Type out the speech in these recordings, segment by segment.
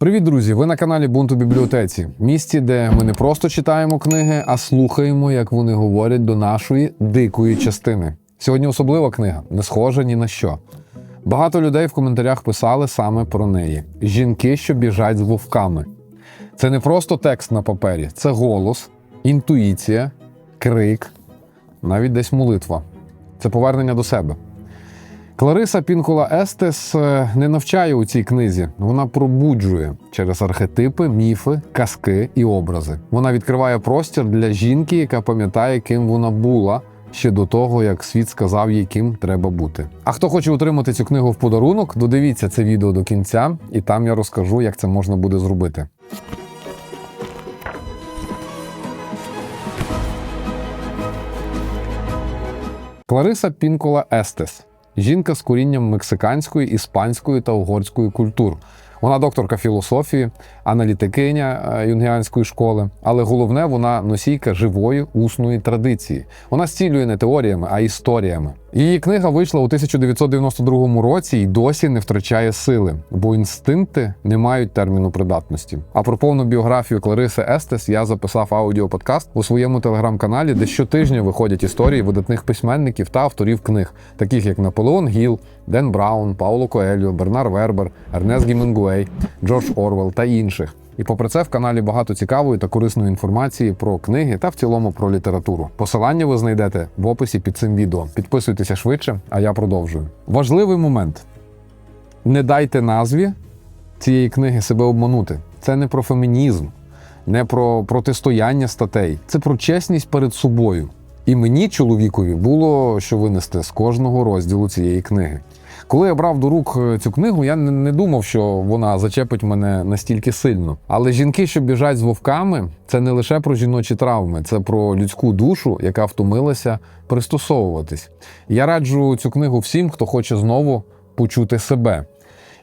Привіт, друзі! Ви на каналі Бунту бібліотеці, місці, де ми не просто читаємо книги, а слухаємо, як вони говорять до нашої дикої частини. Сьогодні особлива книга, не схожа ні на що. Багато людей в коментарях писали саме про неї: жінки, що біжать з вовками. Це не просто текст на папері, це голос, інтуїція, крик, навіть десь молитва. Це повернення до себе. Клариса Пінкола Естес е, не навчає у цій книзі. Вона пробуджує через архетипи, міфи, казки і образи. Вона відкриває простір для жінки, яка пам'ятає, ким вона була ще до того, як світ сказав їй, ким треба бути. А хто хоче отримати цю книгу в подарунок, додивіться це відео до кінця, і там я розкажу, як це можна буде зробити. Клариса Пінкола Естес жінка з корінням мексиканської, іспанської та угорської культур. Вона докторка філософії, аналітикиня е, юнгіанської школи, але головне, вона носійка живої усної традиції. Вона зцілює не теоріями, а історіями. Її книга вийшла у 1992 році і досі не втрачає сили, бо інстинкти не мають терміну придатності. А про повну біографію Клариси Естес я записав аудіоподкаст у своєму телеграм-каналі, де щотижня виходять історії видатних письменників та авторів книг, таких як Наполеон Гіл, Ден Браун, Пауло Коельо, Бернар Вербер, Ернест Гімінгуей, Джордж Орвел та інших. І попри це в каналі багато цікавої та корисної інформації про книги та в цілому про літературу. Посилання ви знайдете в описі під цим відео. Підписуйтеся швидше, а я продовжую. Важливий момент: не дайте назві цієї книги себе обманути. Це не про фемінізм, не про протистояння статей, це про чесність перед собою. І мені, чоловікові, було що винести з кожного розділу цієї книги. Коли я брав до рук е, цю книгу, я не, думав, що вона зачепить мене настільки сильно. Але жінки, що біжать з вовками, це не лише про жіночі травми, це про людську душу, яка втомилася пристосовуватись. Я раджу цю книгу всім, хто хоче знову почути себе.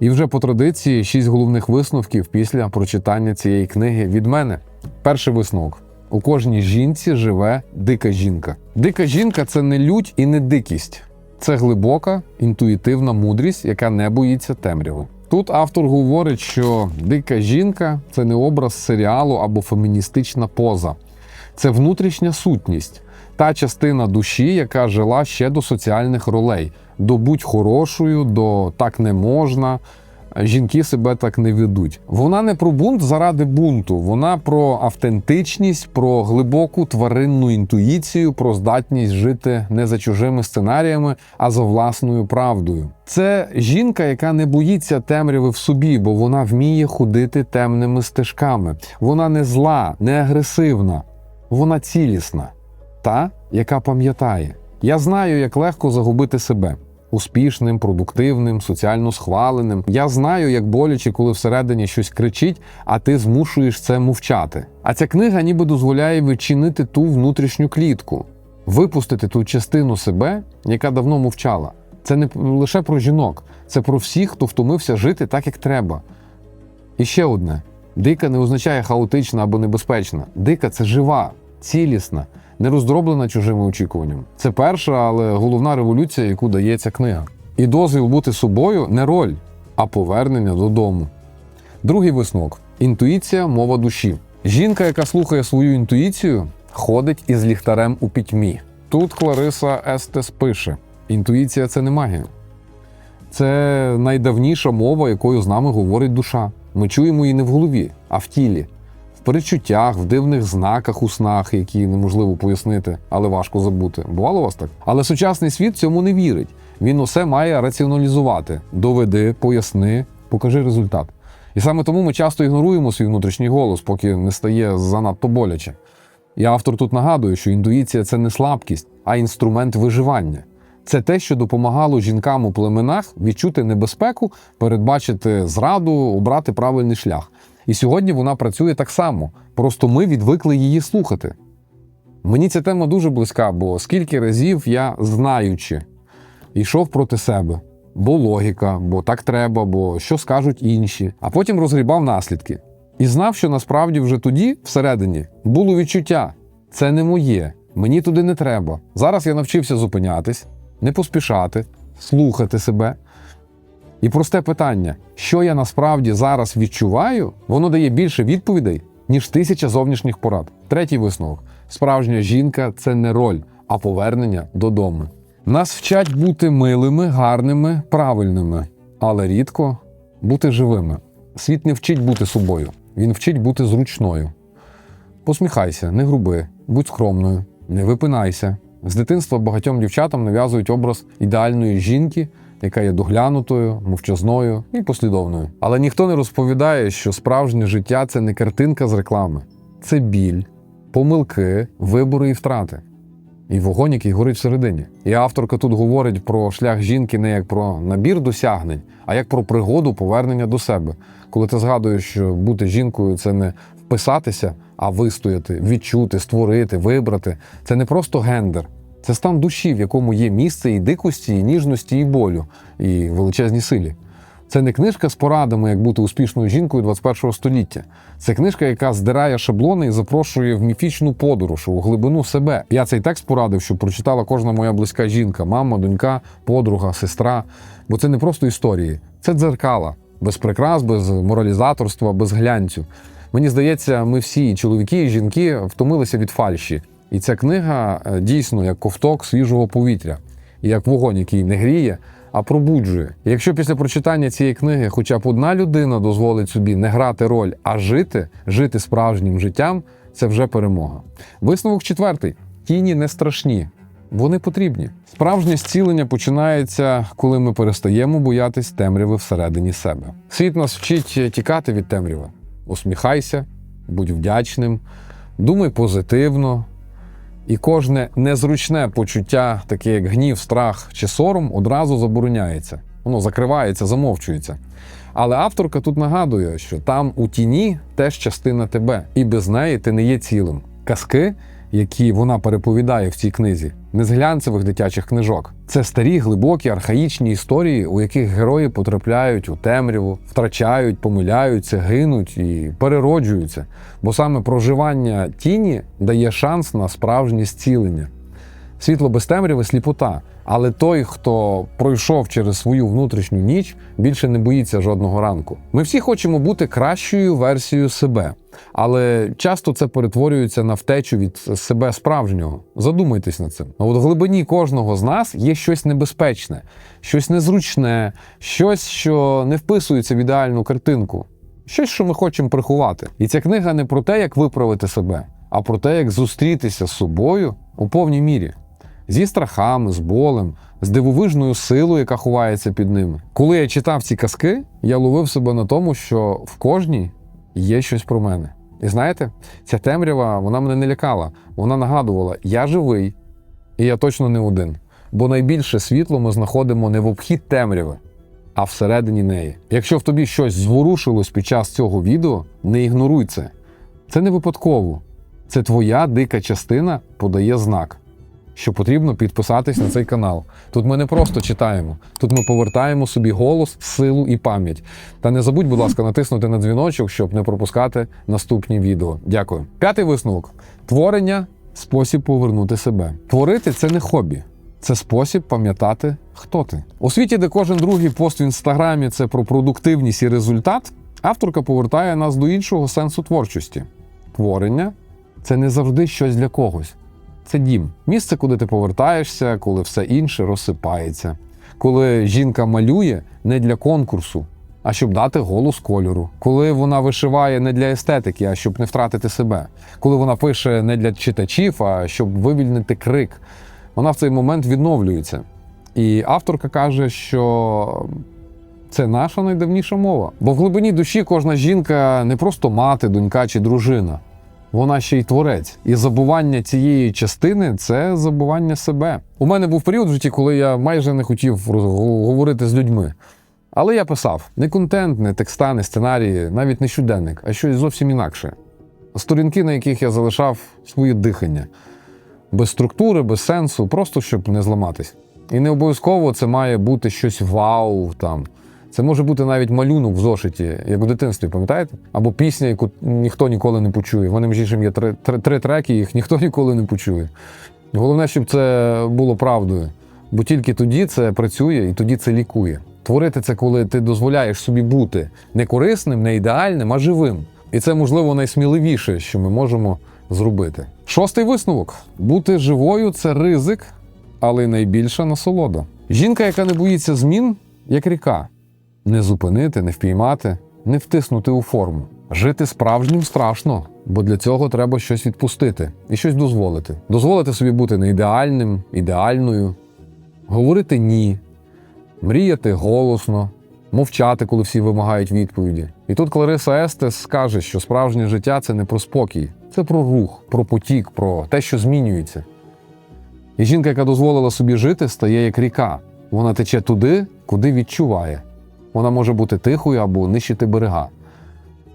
І вже по традиції шість головних висновків після прочитання цієї книги від мене. Перший висновок. У кожній жінці живе дика жінка. Дика жінка це не лють і не дикість. Це глибока інтуїтивна мудрість, яка не боїться темряви. Тут автор говорить, що дика жінка це не образ серіалу або феміністична поза, це внутрішня сутність, та частина душі, яка жила ще до соціальних ролей, до будь хорошою, до так не можна. Жінки себе так не ведуть. Вона не про бунт заради бунту, вона про автентичність, про глибоку тваринну інтуїцію, про здатність жити не за чужими сценаріями, а за власною правдою. Це жінка, яка не боїться темряви в собі, бо вона вміє ходити темними стежками. Вона не зла, не агресивна, вона цілісна, та, яка пам'ятає. Я знаю, як легко загубити себе успішним, продуктивним, соціально схваленим. Я знаю, як боляче, коли всередині щось кричить, а ти змушуєш це мовчати. А ця книга ніби дозволяє відчинити ту внутрішню клітку, випустити ту частину себе, яка давно мовчала. Це не лише про жінок, це про всіх, хто втомився жити так, як треба. І ще одне: дика не означає хаотична або небезпечна. Дика це жива, цілісна, не роздроблена чужими очікуваннями. Це перша, але головна революція, яку дає ця книга. І дозвіл бути собою не роль, а повернення додому. Другий висновок: інтуїція мова душі. Жінка, яка слухає свою інтуїцію, ходить із ліхтарем у пітьмі. Тут Клариса Естес пише: інтуїція це не магія. Це найдавніша мова, якою з нами говорить душа. Ми чуємо її не в голові, а в тілі, перечуттях, в дивних знаках у снах, які неможливо пояснити, але важко забути. Бувало у вас так? Але сучасний світ цьому не вірить. Він усе має раціоналізувати. Доведи, поясни, покажи результат. І саме тому ми часто ігноруємо свій внутрішній голос, поки не стає занадто боляче. І автор тут нагадує, що інтуїція це не слабкість, а інструмент виживання. Це те, що допомагало жінкам у племенах відчути небезпеку, передбачити зраду, обрати правильний шлях. І сьогодні вона працює так само. Просто ми відвикли її слухати. Мені ця тема дуже близька, бо скільки разів я, знаючи, йшов проти себе, бо логіка, бо так треба, бо що скажуть інші, а потім розгрібав наслідки. І знав, що насправді вже тоді, всередині, було відчуття: це не моє, мені туди не треба. Зараз я навчився зупинятись, не поспішати, слухати себе І просте питання, що я насправді зараз відчуваю, воно дає більше відповідей, ніж тисяча зовнішніх порад. Третій висновок: справжня жінка це не роль, а повернення додому. Нас вчать бути милими, гарними, правильними, але рідко бути живими. Світ не вчить бути собою, він вчить бути зручною. Посміхайся, не груби, будь скромною, не випинайся. З дитинства багатьом дівчатам нав'язують образ ідеальної жінки, яка є доглянутою, мовчазною і послідовною. Але ніхто не розповідає, що справжнє життя це не картинка з реклами, це біль, помилки, вибори і втрати. І вогонь, який горить всередині. І авторка тут говорить про шлях жінки не як про набір досягнень, а як про пригоду повернення до себе. Коли ти згадуєш, що бути жінкою це не вписатися, а вистояти, відчути, створити, вибрати. Це не просто гендер, це стан душі, в якому є місце і дикості, і ніжності, і болю, і величезній силі. Це не книжка з порадами, як бути успішною жінкою 21 століття. Це книжка, яка здирає шаблони і запрошує в міфічну подорож у глибину себе. Я цей текст порадив, щоб прочитала кожна моя близька жінка, мама, донька, подруга, сестра. Бо це не просто історії, це дзеркала, без прикрас, без моралізаторства, без глянцю. Мені здається, ми всі, чоловіки і жінки, втомилися від фальші. І ця книга е, дійсно як ковток свіжого повітря, як вогонь, який не гріє, а пробуджує. І якщо після прочитання цієї книги хоча б одна людина дозволить собі не грати роль, а жити, жити справжнім життям, це вже перемога. Висновок четвертий: тіні не страшні. Вони потрібні. Справжнє зцілення починається, коли ми перестаємо боятись темряви всередині себе. Світ нас вчить тікати від темряви. Усміхайся, будь вдячним, думай позитивно. І кожне незручне почуття, таке як гнів, страх чи сором, одразу забороняється. Воно закривається, замовчується. Але авторка тут нагадує, що там у тіні теж частина тебе, і без неї ти не є цілим. Казки, які вона переповідає в цій книзі, не з глянцевих дитячих книжок. Це старі, глибокі, архаїчні історії, у яких герої потрапляють у темряву, втрачають, помиляються, гинуть і перероджуються. Бо саме проживання тіні дає шанс на справжнє зцілення. Світло без темряви сліпота. Але той, хто пройшов через свою внутрішню ніч, більше не боїться жодного ранку. Ми всі хочемо бути кращою версією себе, але часто це перетворюється на втечу від себе справжнього. Задумайтесь над цим. От в глибині кожного з нас є щось небезпечне, щось незручне, щось, що не вписується в ідеальну картинку, щось, що ми хочемо приховати. І ця книга не про те, як виправити себе, а про те, як зустрітися з собою у повній мірі зі страхами, з болем, з дивовижною силою, яка ховається під ними. Коли я читав ці казки, я ловив себе на тому, що в кожній є щось про мене. І знаєте, ця темрява вона мене не лякала. Вона нагадувала, я живий, і я точно не один. Бо найбільше світло ми знаходимо не в обхід темряви, а всередині неї. Якщо в тобі щось зворушилось під час цього відео, не ігноруй це. Це не випадково. Це твоя дика частина подає знак що потрібно підписатись на цей канал. Тут ми не просто читаємо, тут ми повертаємо собі голос, силу і пам'ять. Та не забудь, будь ласка, натиснути на дзвіночок, щоб не пропускати наступні відео. Дякую. П'ятий висновок: творення спосіб повернути себе. Творити це не хобі. Це спосіб пам'ятати, хто ти. У світі, де кожен другий пост в інстаграмі це про продуктивність і результат, авторка повертає нас до іншого сенсу творчості. Творення це не завжди щось для когось це дім. Місце, куди ти повертаєшся, коли все інше розсипається. Коли жінка малює не для конкурсу, а щоб дати голос кольору. Коли вона вишиває не для естетики, а щоб не втратити себе. Коли вона пише не для читачів, а щоб вивільнити крик. Вона в цей момент відновлюється. І авторка каже, що це наша найдавніша мова. Бо в глибині душі кожна жінка не просто мати, донька чи дружина вона ще й творець. І забування цієї частини це забування себе. У мене був період в житті, коли я майже не хотів говорити з людьми. Але я писав не контент, не текста, не сценарії, навіть не щоденник, а щось зовсім інакше. Сторінки, на яких я залишав своє дихання, без структури, без сенсу, просто щоб не зламатись. І не обов'язково це має бути щось вау там. Це може бути навіть малюнок в зошиті, як у дитинстві, пам'ятаєте? Або пісня, яку ніхто ніколи не почує. Вони між іншим є три, три, три треки, їх ніхто ніколи не почує. Головне, щоб це було правдою. Бо тільки тоді це працює і тоді це лікує. Творити це, коли ти дозволяєш собі бути не корисним, не ідеальним, а живим. І це, можливо, найсміливіше, що ми можемо зробити. Шостий висновок: бути живою це ризик, але найбільша насолода. Жінка, яка не боїться змін, як ріка. Не зупинити, не впіймати, не втиснути у форму. Жити справжнім страшно, бо для цього треба щось відпустити і щось дозволити. Дозволити собі бути не ідеальним, ідеальною, говорити ні, мріяти голосно, мовчати, коли всі вимагають відповіді. І тут Клариса Естес скаже, що справжнє життя це не про спокій, це про рух, про потік, про те, що змінюється. І жінка, яка дозволила собі жити, стає як ріка. Вона тече туди, куди відчуває. Вона може бути тихою або нищити берега.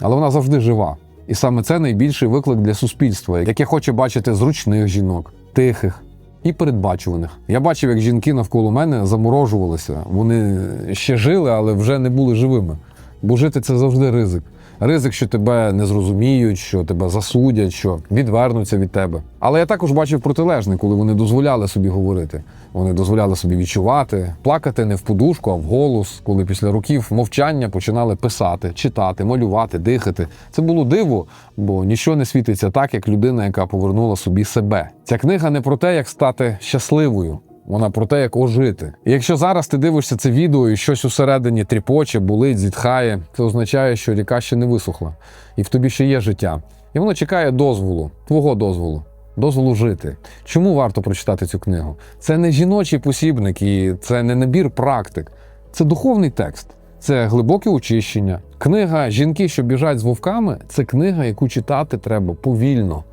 Але вона завжди жива. І саме це найбільший виклик для суспільства, яке хоче бачити зручних жінок, тихих і передбачуваних. Я бачив, як жінки навколо мене заморожувалися. Вони ще жили, але вже не були живими. Бо жити це завжди ризик. Ризик, що тебе не зрозуміють, що тебе засудять, що відвернуться від тебе. Але я також бачив протилежне, коли вони дозволяли собі говорити. Вони дозволяли собі відчувати, плакати не в подушку, а в голос, коли після років мовчання починали писати, читати, малювати, дихати. Це було диво, бо нічого не світиться так, як людина, яка повернула собі себе. Ця книга не про те, як стати щасливою. Вона про те, як ожити. І якщо зараз ти дивишся це відео і щось усередині тріпоче, болить, зітхає, це означає, що ріка ще не висохла, і в тобі ще є життя. І воно чекає дозволу, твого дозволу, дозволу жити. Чому варто прочитати цю книгу? Це не жіночий посібник і це не набір практик, це духовний текст. Це глибоке очищення. Книга Жінки, що біжать з вовками це книга, яку читати треба повільно,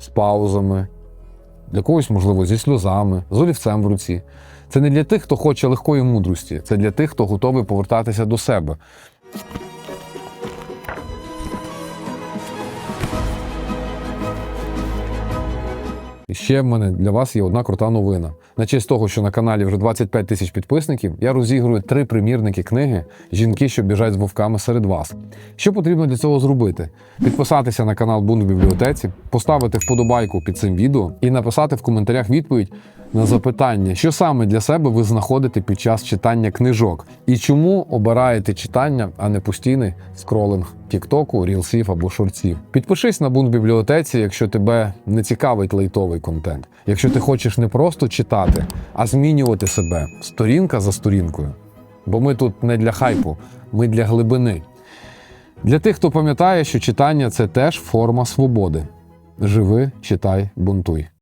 з паузами, для когось, можливо, зі сльозами, з олівцем в руці. Це не для тих, хто хоче легкої мудрості, це для тих, хто готовий повертатися до себе. І ще в мене для вас є одна крута новина. На честь того, що на каналі вже 25 тисяч підписників, я розігрую три примірники книги Жінки, що біжать з вовками серед вас. Що потрібно для цього зробити? Підписатися на канал Бунт в бібліотеці, поставити вподобайку під цим відео і написати в коментарях відповідь на запитання, що саме для себе ви знаходите під час читання книжок, і чому обираєте читання, а не постійний скролинг Тіктоку, рілсів або шортсів. Підпишись на бунт бібліотеці, якщо тебе не цікавить лейтовий контент. Якщо ти хочеш не просто читати, а змінювати себе сторінка за сторінкою. Бо ми тут не для хайпу, ми для глибини. Для тих, хто пам'ятає, що читання це теж форма свободи. Живи, читай, бунтуй.